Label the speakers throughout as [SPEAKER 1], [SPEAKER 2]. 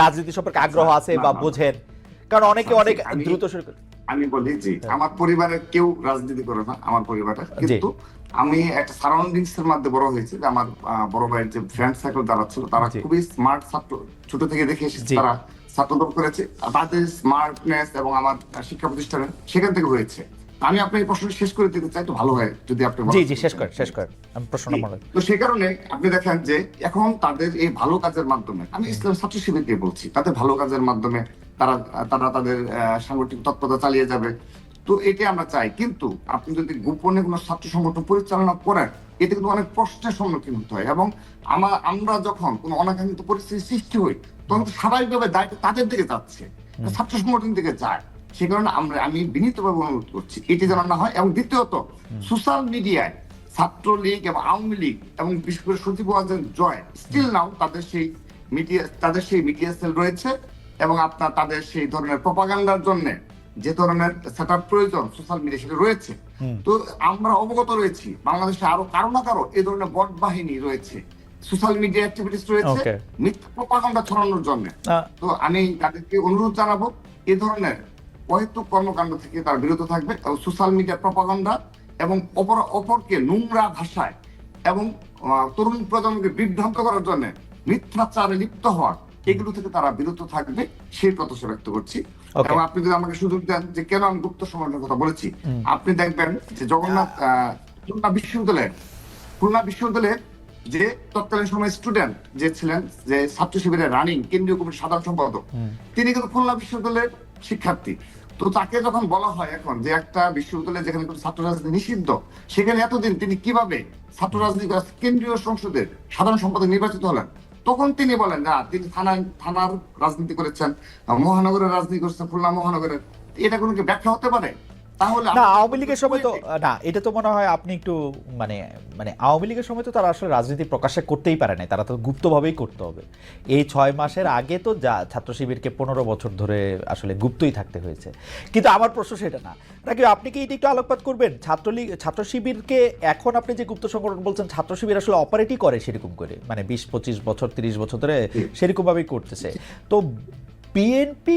[SPEAKER 1] রাজনীতি সম্পর্কে আগ্রহ আছে বা বোঝেন। কারণ অনেকে অনেক দ্রুত শুরু করে
[SPEAKER 2] আমি বলি যে
[SPEAKER 1] হ্যাঁ।
[SPEAKER 2] আমার পরিবারের কেউ রাজনীতি করে না আমার পরিবারে কিন্তু আমি একটা সারাউন্ডিংস এর মধ্যে বড় হয়েছি যে আমার বড় ভাইয়ের যে ফ্রেন্ড সার্কেল যারা ছিল তারা খুবই স্মার্ট ছাত্র। ছোট থেকে দেখে এসেছে তারা ছাত্রদল করেছে। তাদের স্মার্টনেস এবং আমার শিক্ষা প্রতিষ্ঠানে সেখান থেকে হয়েছে। আমি আপনার এই প্রশ্নটা শেষ করে দিতে চাই তো ভালো হয় যদি আপনি
[SPEAKER 1] জি জি শেষ করেন শেষ করেন। আমি প্রশ্নটা মনে
[SPEAKER 2] তো সেই কারণে আপনি দেখেন যে এখন তাদের এই ভালো কাজের মাধ্যমে আমি ইসলাম ছাত্র শিবিরকে বলছি তাদের ভালো কাজের মাধ্যমে তারা তারা তাদের সাংগঠনিক তৎপরতা চালিয়ে যাবে। তো এটা আমরা চাই কিন্তু আপনি যদি গোপনে কোনো ছাত্র সংগঠন পরিচালনা করেন এতে কিন্তু অনেক প্রশ্নের সম্মুখীন হতে হয় এবং আমার আমরা যখন কোনো অনাকাঙ্ক্ষিত পরিস্থিতি সৃষ্টি হই তখন স্বাভাবিকভাবে দায়িত্ব তাদের দিকে যাচ্ছে ছাত্র সংগঠন দিকে যায়। সে কারণে আমরা আমি বিনীতভাবে অনুরোধ করছি এটি যেন না হয়। এবং দ্বিতীয়ত সোশ্যাল মিডিয়ায় ছাত্রলীগ এবং আওয়ামী লীগ এবং বিশেষ করে সচিব জয় স্টিল নাও তাদের সেই মিডিয়া তাদের সেই মিডিয়া সেল রয়েছে এবং আপনার তাদের সেই ধরনের প্রপাগান্ডার জন্য যে ধরনের সেট প্রয়োজন সোশ্যাল মিডিয়া সেটা রয়েছে। তো আমরা অবগত রয়েছি বাংলাদেশে আরও কারও না কারও এই ধরনের বট বাহিনী রয়েছে। সোশ্যাল মিডিয়া অ্যাক্টিভিটিস রয়েছে. মিথ্যা প্রপাগান্ডা ছড়ানোর জন্য। তো আমি তাদেরকে অনুরোধ জানাব এ ধরনের অহেতুক কর্মকাণ্ড থেকে তার বিরত থাকবে এবং সোশ্যাল মিডিয়া প্রপাগান্ডা এবং অপর অপরকে নোংরা ভাষায় এবং আহ, তরুণ প্রজন্মকে বিভ্রান্ত করার জন্য মিথ্যাচারে লিপ্ত হওয়া এগুলো থেকে তারা বিরত থাকবে সেই প্রত্যাশা ব্যক্ত করছি। এবং আপনি যদি আমাকে সুযোগ দেন যে কেন আমি গুপ্ত সমাজের কথা বলেছি আপনি দেখবেন যে জগন্নাথ আহ, খুলনা বিশ্ববিদ্যালয়ে খুলনা বিশ্ববিদ্যালয়ের যে তৎকালীন সময় স্টুডেন্ট যে ছিলেন যে ছাত্র শিবিরের রানিং কেন্দ্রীয় কমিটির সাধারণ সম্পাদক তিনি কিন্তু খুলনা বিশ্ববিদ্যালয়ের শিক্ষার্থী। তো তাকে যখন বলা হয় এখন যে একটা বিশ্ববিদ্যালয়ে যেখানে ছাত্র রাজনীতি নিষিদ্ধ, সেখানে এতদিন তিনি কীভাবে ছাত্র রাজনীতি কেন্দ্রীয় সংসদের সাধারণ সম্পাদক নির্বাচিত হলেন? তখন তিনি বলেন, না, তিনি থানায়, থানার রাজনীতি করেছেন, মহানগরের রাজনীতি করেছেন, খুলনা মহানগরের। এটা কোনো কি ব্যাখ্যা হতে পারে? তাহলে
[SPEAKER 1] না আওয়ামী লীগের সময় তো না এটা তো মনে হয় আপনি একটু মানে মানে আওয়ামী লীগের সময় তো তারা আসলে রাজনীতি প্রকাশে করতেই পারে নাই তারা তো গুপ্তভাবেই করতে হবে। এই ছয় মাসের আগে তো যা ছাত্র শিবিরকে পনেরো বছর ধরে আসলে গুপ্তই থাকতে হয়েছে। কিন্তু আমার প্রশ্ন সেটা না। নাকি আপনি কি এটা একটু আলোকপাত করবেন? ছাত্রলীগ ছাত্র শিবিরকে এখন আপনি যে গুপ্ত সংগঠন বলছেন ছাত্র শিবির আসলে অপারেটই করে সেরকম করে মানে বিশ পঁচিশ বছর তিরিশ বছর ধরে সেরকমভাবেই করতেছে। তো বিএনপি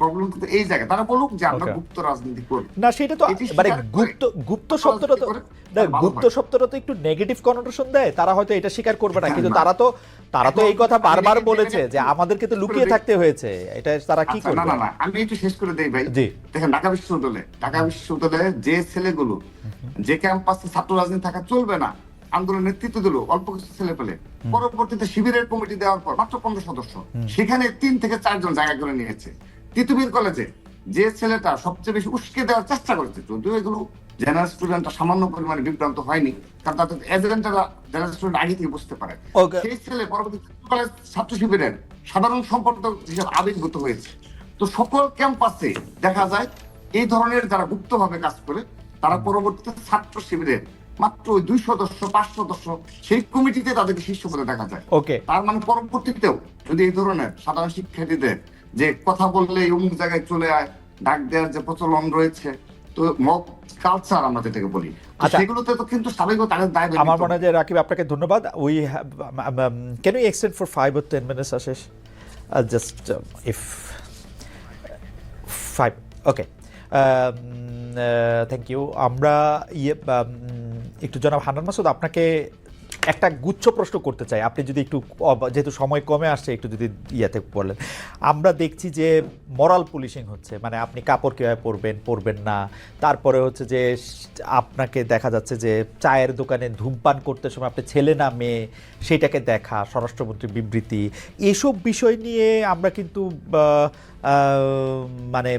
[SPEAKER 2] প্রবলেম কিন্তু এই জায়গায়। তারা বলুক যে আমরা গুপ্ত রাজনীতি করি।
[SPEAKER 1] না সেটা তো মানে গুপ্ত গুপ্ত শব্দটা তো না গুপ্ত শব্দটা তো একটু নেগেটিভ কনোটেশন দেয়। তারা হয়তো এটা স্বীকার করবে না।
[SPEAKER 2] হ্যাঁ,
[SPEAKER 1] কিন্তু তারা তো তারা তো এই কথা বারবার বলেছে যে আমাদেরকে তো লুকিয়ে থাকতে হয়েছে। এটা তারা কি
[SPEAKER 2] আচ্ছা, না
[SPEAKER 1] করবে?
[SPEAKER 2] না না আমি একটু শেষ করে দেই ভাই। দেখেন ঢাকা বিশ্ববিদ্যালয়ে ঢাকা বিশ্ববিদ্যালয়ে যে ছেলেগুলো যে ক্যাম্পাসে ছাত্র রাজনীতি থাকা চলবে না আন্দোলন নেতৃত্ব দিল অল্প কিছু ছেলে পেলে। পরবর্তীতে শিবিরের কমিটি দেওয়ার পর মাত্র পনেরো সদস্য। সেখানে তিন থেকে চারজন জায়গা করে নিয়েছে। তিতুমির কলেজে যে ছেলেটা সবচেয়ে বেশি উস্কে দেওয়ার চেষ্টা করেছে যদিও এগুলো জেনারেল স্টুডেন্টরা সামান্য পরিমাণে বিভ্রান্ত হয়নি কারণ তাদের এজেন্টরা জেনারেল স্টুডেন্ট আগে থেকে বুঝতে পারে। সেই ছেলে পরবর্তী কলেজ ছাত্র শিবিরের সাধারণ সম্পাদক হিসেবে আবির্ভূত হয়েছে। তো সকল ক্যাম্পাসে দেখা যায় এই ধরনের যারা গুপ্তভাবে কাজ করে তারা পরবর্তীতে ছাত্র শিবিরের মাত্র ওই দুই সদস্য পাঁচ সদস্য সেই কমিটিতে তাদেরকে শীর্ষ পদে দেখা যায়।
[SPEAKER 1] ওকে
[SPEAKER 2] তার মানে পরবর্তীতেও যদি এই ধরনের সাধারণ শিক্ষার্থীদের যে কথা বললে অমুক জায়গায় চলে আয় ডাক দেওয়ার যে প্রচলন রয়েছে। তো মক কালচার আমরা যেটাকে বলি।
[SPEAKER 1] আচ্ছা।
[SPEAKER 2] সেগুলোতে তো কিন্তু স্বাভাবিক তাদের দায়
[SPEAKER 1] আমার মনে হয় যে রাকিব আপনাকে ধন্যবাদ। We can you extend for five or ten minutes Ashis just if five okay thank you আমরা ইয়ে একটু জনাব হান্নান মাসুদ আপনাকে একটা গুচ্ছ প্রশ্ন করতে চাই। আপনি যদি একটু যেহেতু সময় কমে আসছে, একটু যদি ইয়েতে বলেন। আমরা দেখছি যে মরাল পুলিশিং হচ্ছে। মানে আপনি কাপড় কীভাবে পরবেন পরবেন না। তারপরে হচ্ছে যে আপনাকে দেখা যাচ্ছে যে চায়ের দোকানে ধূমপান করতে সময় আপনি ছেলে না মেয়ে, সেটাকে দেখা স্বরাষ্ট্রমন্ত্রীর বিবৃতি। এসব বিষয় নিয়ে আমরা কিন্তু মানে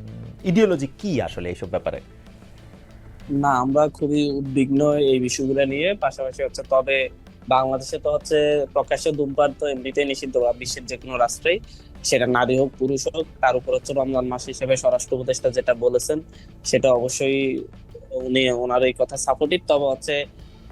[SPEAKER 1] ইডিওলজি কি আসলে এইসব ব্যাপারে?
[SPEAKER 3] না, আমরা খুবই উদ্বিগ্ন এই বিষয়গুলো নিয়ে। পাশাপাশি হচ্ছে তবে বাংলাদেশে তো হচ্ছে প্রকাশ্য ধূমপান তো এমনিতেই নিষিদ্ধ বা বিশ্বের যে কোনো রাষ্ট্রেই। সেটা নারী হোক, পুরুষ হোক, তার উপর হচ্ছে রমজান মাস হিসেবে স্বরাষ্ট্র উপদেষ্টা যেটা বলেছেন, সেটা অবশ্যই উনি ওনার এই কথা সাপোর্টিভ তবে হচ্ছে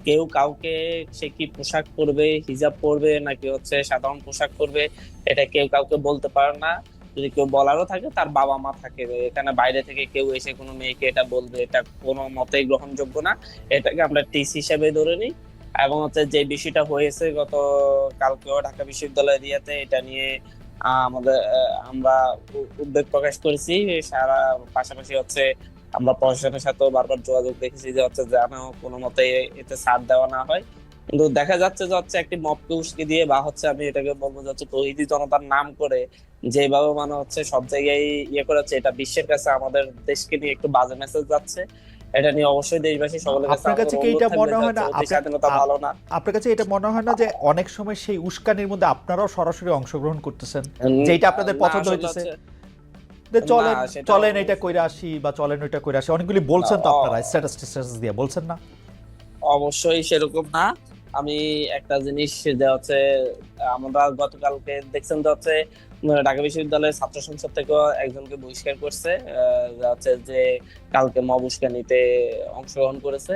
[SPEAKER 3] কেউ কাউকে সে কি পোশাক পরবে, হিজাব পরবে, নাকি হচ্ছে সাধারণ পোশাক পরবে, এটা কেউ কাউকে বলতে পারে না। যদি কেউ বলারও থাকে, তার বাবা মা থাকে। এখানে বাইরে থেকে কেউ এসে কোনো মেয়েকে এটা বলবে, এটা কোনো মতেই গ্রহণযোগ্য না। এটাকে আমরা টিস হিসেবে ধরে নিই। এবং হচ্ছে যে বিষয়টা হয়েছে গত, কালকেও ঢাকা বিশ্ববিদ্যালয় এরিয়াতে এটা নিয়ে আমাদের আমরা উদ্বেগ প্রকাশ করেছি। সারা পাশাপাশি হচ্ছে আমরা প্রশাসনের সাথেও বারবার যোগাযোগ দেখেছি যে হচ্ছে যেন কোনো মতে এতে ছাড় দেওয়া না হয়। কিন্তু দেখা যাচ্ছে যে হচ্ছে একটি মপকে উস্কে দিয়ে বা হচ্ছে আমি এটাকে বলব যে হচ্ছে তহিদি জনতার নাম করে যেভাবে মানে হচ্ছে সব জায়গায় ইয়ে করেছে এটা বিশ্বের কাছে আমাদের দেশকে নিয়ে একটু বাজে মেসেজ যাচ্ছে। এটা নিয়ে অবশ্যই দেশবাসী সকলের কাছে
[SPEAKER 1] আপনার কাছে কি এটা মনে হয় না?
[SPEAKER 3] স্বাধীনতা ভালো না?
[SPEAKER 1] আপনার কাছে এটা মনে হয় না যে অনেক সময় সেই উস্কানির মধ্যে আপনারাও সরাসরি অংশগ্রহণ করতেছেন? যেটা আপনাদের পছন্দ হইতেছে। চলেন চলেন এটা কইরা আসি বা চলেন ওইটা কইরা আসি। অনেকগুলি বলছেন তো আপনারা স্ট্যাটাস স্ট্যাটাস দিয়ে। বলছেন না?
[SPEAKER 3] অবশ্যই সেরকম না। আমি একটা জিনিস যে হচ্ছে আমরা গতকালকে দেখছেন যে হচ্ছে ঢাকা বিশ্ববিদ্যালয়ের ছাত্র সংসদ থেকেও একজনকে বহিষ্কার করছে হচ্ছে যে কালকে মব উস্কানিতে অংশগ্রহণ করেছে।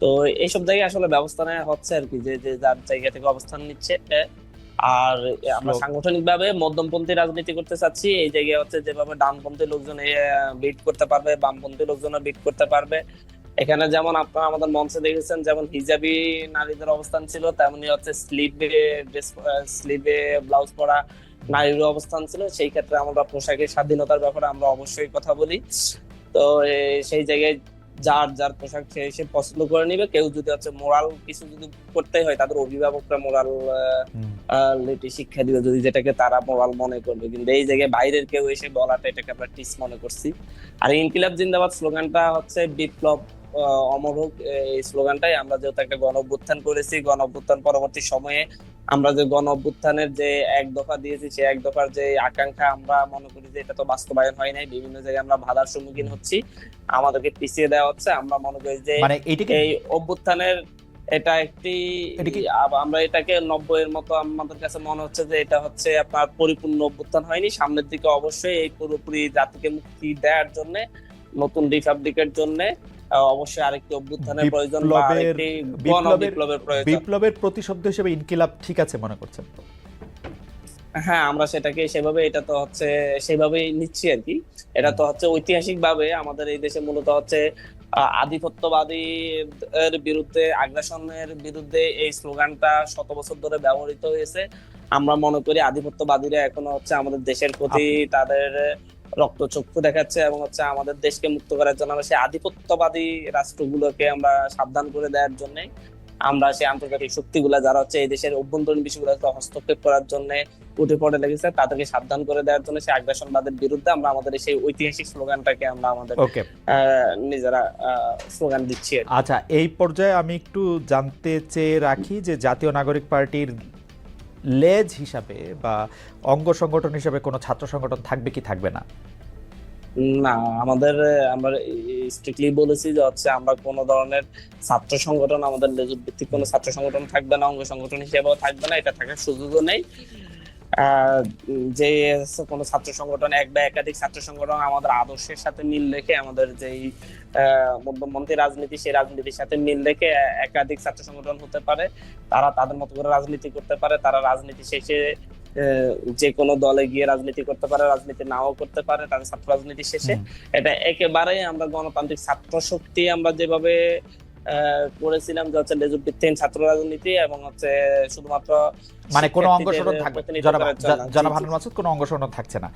[SPEAKER 3] তো এইসব জায়গায় আসলে ব্যবস্থা নেওয়া হচ্ছে আর কি যে যে যার জায়গা থেকে অবস্থান নিচ্ছে। আর আমরা সাংগঠনিক ভাবে মধ্যমপন্থী রাজনীতি করতে চাচ্ছি এই জায়গায় হচ্ছে যেভাবে ডানপন্থী লোকজন বিট করতে পারবে বামপন্থী লোকজনও বিট করতে পারবে। এখানে যেমন আপনারা আমাদের মঞ্চে দেখেছেন যেমন হিজাবি নারীদের অবস্থান ছিল তেমনি হচ্ছে স্লিভে ড্রেস স্লিভে ব্লাউজ পরা নারীর অবস্থান ছিল। সেই ক্ষেত্রে আমরা পোশাকের স্বাধীনতার ব্যাপারে আমরা অবশ্যই কথা বলি। তো সেই জায়গায় যার যার পোশাক সে সে পছন্দ করে নিবে। কেউ যদি হচ্ছে মোরাল কিছু যদি করতে হয় তাদের অভিভাবকরা মোরাল লিটি শিক্ষা দিবে। যদি যেটাকে তারা মোরাল মনে করবে। কিন্তু এই জায়গায় বাইরের কেউ এসে বলাটা এটাকে আমরা টিস মনে করছি। আর ইনকিলাব জিন্দাবাদ স্লোগানটা হচ্ছে বিপ্লব অমর হোক এই স্লোগানটাই আমরা যেহেতু একটা গণ অভ্যুত্থান করেছি গণ অভ্যুত্থান পরবর্তী সময়ে আমরা যে গণ অভ্যুত্থানের যে এক দফা দিয়েছি সেই এক দফার যে আকাঙ্ক্ষা আমরা মনে করি যে এটা তো বাস্তবায়ন হয় নাই বিভিন্ন জায়গায় আমরা বাধার সম্মুখীন হচ্ছি আমাদেরকে পিছিয়ে দেওয়া হচ্ছে আমরা মনে করি যে
[SPEAKER 1] মানে
[SPEAKER 3] এই অভ্যুত্থানের এটা একটি আমরা এটাকে নব্বইয়ের মতো আমাদের কাছে মনে হচ্ছে যে এটা হচ্ছে আপনার পরিপূর্ণ অভ্যুত্থান হয়নি সামনের দিকে অবশ্যই এই পুরোপুরি জাতিকে মুক্তি দেওয়ার জন্য নতুন রিপাবলিকের জন্য অবশ্যই আরেকটি অভ্যুত্থানের প্রয়োজন বা
[SPEAKER 1] বিপ্লবের-
[SPEAKER 3] আরেকটি
[SPEAKER 1] বিপ্লবের-
[SPEAKER 3] বিপ্লবের প্রয়োজন।
[SPEAKER 1] বিপ্লবের প্রতিশব্দ হিসেবে ইনকিলাব ঠিক আছে মনে করছেন
[SPEAKER 3] হ্যাঁ আমরা সেটাকে সেভাবে এটা তো হচ্ছে সেভাবেই নিচ্ছি আর কি। এটা তো হচ্ছে ঐতিহাসিক ভাবে আমাদের এই দেশে মূলত হচ্ছে আধিপত্যবাদী এর বিরুদ্ধে আগ্রাসনের বিরুদ্ধে এই স্লোগানটা শত বছর ধরে ব্যবহৃত হয়েছে। আমরা মনে করি আধিপত্যবাদীরা এখনও হচ্ছে আমাদের দেশের প্রতি তাদের রক্ত চক্ষু দেখাচ্ছে এবং হচ্ছে আমাদের দেশকে মুক্ত করার জন্য আমরা সেই আধিপত্যবাদী রাষ্ট্রগুলোকে আমরা সাবধান করে দেওয়ার জন্য আমরা সেই আন্তর্জাতিক শক্তিগুলা যারা হচ্ছে এই দেশের অভ্যন্তরীণ বিষয়গুলোতে হস্তক্ষেপ করার জন্য উঠে পড়ে লেগেছে তাদেরকে সাবধান করে দেওয়ার জন্য সেই আগ্রাসনবাদের বিরুদ্ধে আমরা আমাদের সেই ঐতিহাসিক স্লোগানটাকে আমরা আমাদের নিজেরা স্লোগান দিচ্ছি
[SPEAKER 1] আচ্ছা এই পর্যায়ে আমি একটু জানতে চেয়ে রাখি যে জাতীয় নাগরিক পার্টির লেজ হিসাবে বা অঙ্গ সংগঠন হিসাবে কোনো ছাত্র সংগঠন থাকবে কি থাকবে না?
[SPEAKER 3] না, আমাদের, আমরা স্ট্রিক্টলি বলেছি যে হচ্ছে আমরা কোনো ধরনের ছাত্র সংগঠন, আমাদের লেজ ভিত্তিক কোনো ছাত্র সংগঠন থাকবে না, অঙ্গ সংগঠন হিসেবেও থাকবে না, এটা থাকার সুযোগও নেই। যে কোনো ছাত্র সংগঠন এক বা একাধিক ছাত্র সংগঠন আমাদের আদর্শের সাথে মিল রেখে আমাদের যেই মধ্যমন্ত্রী রাজনীতি সেই রাজনীতির সাথে মিল রেখে একাধিক ছাত্র সংগঠন হতে পারে। তারা তাদের মতো করে রাজনীতি করতে পারে তারা রাজনীতি শেষে আহ, যে কোনো দলে গিয়ে রাজনীতি করতে পারে রাজনীতি নাও করতে পারে তাদের ছাত্র রাজনীতি শেষে। এটা একেবারেই আমরা গণতান্ত্রিক ছাত্র শক্তি আমরা যেভাবে করেছিলাম যে হচ্ছে লেজুর ভিত্তিহীন ছাত্র রাজনীতি এবং হচ্ছে শুধুমাত্র
[SPEAKER 1] মানে কোনো অঙ্গ সনদ থাকবে জনাব মাসুদ কোনো অঙ্গ সনদ থাকছে না।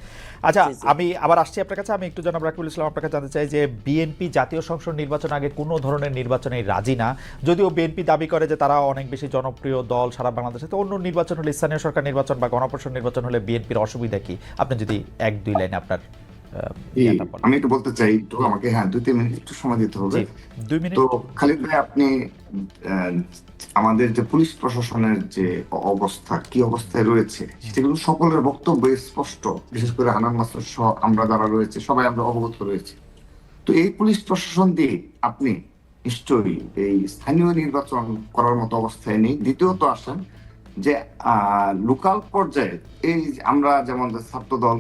[SPEAKER 1] আচ্ছা। আমি আবার আসছি আপনার কাছে। আমি একটু জনাব রাকিবুল ইসলাম আপনার কাছে জানতে চাই যে বিএনপি জাতীয় সংসদ নির্বাচন আগে কোনো ধরনের নির্বাচনে রাজি না। যদিও বিএনপি দাবি করে যে তারা অনেক বেশি জনপ্রিয় দল সারা বাংলাদেশে তো অন্য নির্বাচন হলে স্থানীয় সরকার নির্বাচন বা গণপরিষদ নির্বাচন হলে বিএনপির অসুবিধা কি? আপনি যদি এক দুই লাইনে আপনার
[SPEAKER 2] আমি একটু বলতে চাই তো আমাকে হ্যাঁ দুই তিন মিনিট একটু সময় দিতে হবে। তো খালিদ ভাই আপনি আমাদের যে পুলিশ প্রশাসনের যে অবস্থা কি অবস্থায় রয়েছে সেগুলো সকলের বক্তব্য স্পষ্ট। বিশেষ করে হানান সহ আমরা যারা রয়েছে সবাই আমরা অবগত রয়েছে। তো এই পুলিশ প্রশাসন দিয়ে আপনি নিশ্চয়ই এই স্থানীয় নির্বাচন করার মতো অবস্থায় নেই। দ্বিতীয়ত আসেন যে লোকাল পর্যায়ে এই আমরা যেমন ছাত্র দল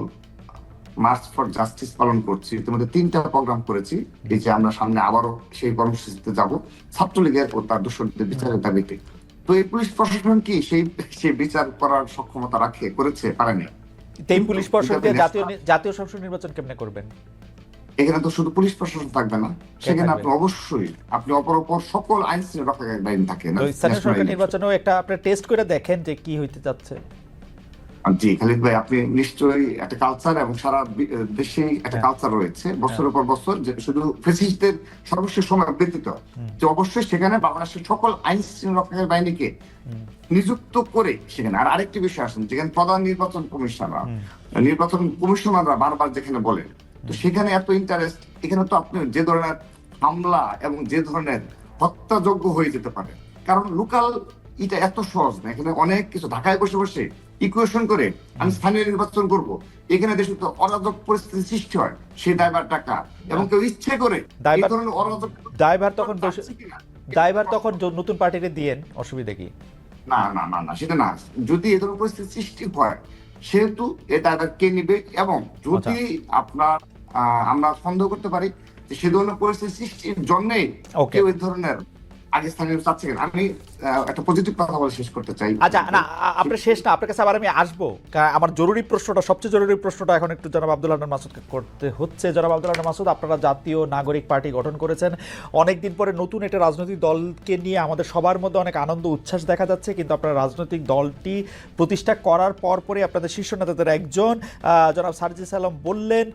[SPEAKER 2] মার্চ ফর জাস্টিস পালন করছি। ইতিমধ্যে তিনটা প্রোগ্রাম করেছি। এই যে আমরা সামনে আবারও সেই কর্মসূচিতে যাব। ছাত্রলীগের ও তার দোষরদের বিচারের দাবিতে। তো এই পুলিশ প্রশাসন কি সেই সেই বিচার করার সক্ষমতা রাখে করেছে পারেনি?
[SPEAKER 1] এই পুলিশ
[SPEAKER 2] কিন্তু
[SPEAKER 1] জাতীয় জাতীয় সংসদ নির্বাচন কেমনে করবেন?
[SPEAKER 2] এখানে তো শুধু পুলিশ প্রশাসন থাকবে না। সেখানে আপনি অবশ্যই আপনি অপর অপর সকল আইন শৃঙ্খলা বাহিনী থাকে না
[SPEAKER 1] স্থানীয় সরকার নির্বাচনেও একটা আপনি টেস্ট করে দেখেন যে কি হইতে যাচ্ছে।
[SPEAKER 2] জি খালিদ ভাই আপনি নিশ্চয়ই একটা কালচার এবং সারা দেশে একটা
[SPEAKER 1] হ্যাঁ।
[SPEAKER 2] কালচার রয়েছে বছরের পর বছর যে শুধু ফেসিস্টদের সর্বশেষ সময় ব্যতীত। যে অবশ্যই সেখানে বাংলাদেশের সকল আইন শৃঙ্খলা বাহিনীকে নিযুক্ত করে সেখানে। আর আরেকটি বিষয় আসেন যেখানে প্রধান নির্বাচন কমিশনার নির্বাচন কমিশনাররা বারবার যেখানে বলেন তো সেখানে এত ইন্টারেস্ট এখানে তো আপনি যে ধরনের হামলা এবং যে ধরনের হত্যাযোগ্য হয়ে যেতে পারে। কারণ লোকাল এটা এত সহজ না এখানে অনেক কিছু ঢাকায় বসে বসে ইকুয়েশন করে আমি স্থানীয় নির্বাচন করব। এখানে দেশে তো অরাজক পরিস্থিতি সৃষ্টি হয় সেই দায়বার টাকা। এবং কেউ ইচ্ছে করে এই ধরনের অরাজক
[SPEAKER 1] দায়ভার তখন? দায়ভার তখন নতুন পার্টিকে দিয়েন অসুবিধা কি?
[SPEAKER 2] না না না না সেটা না। যদি এ ধরনের পরিস্থিতি সৃষ্টি হয় সেহেতু এটা আবার কে নিবে? এবং যদি আপনার আহ, আমরা সন্দেহ করতে পারি সে ধরনের পরিস্থিতি সৃষ্টির জন্যই
[SPEAKER 1] ওকে।
[SPEAKER 2] কেউ এই ধরনের
[SPEAKER 1] আচ্ছা না শেষ না, আপনার কাছে আবার আমি আসব। আমার জরুরি প্রশ্নটা, সবচেয়ে জরুরি প্রশ্নটা এখন একটু করতে হচ্ছে। জনাব মাসুদ, আপনারা জাতীয় নাগরিক পার্টি গঠন করেছেন। অনেকদিন পরে নতুন একটা রাজনৈতিক দলকে নিয়ে আমাদের সবার মধ্যে অনেক আনন্দ, উচ্ছ্বাস দেখা যাচ্ছে। কিন্তু আপনার রাজনৈতিক দলটি প্রতিষ্ঠা করার পর পরে আপনাদের শীর্ষ নেতাদের একজন জনাব সার্জিস আলম বললেন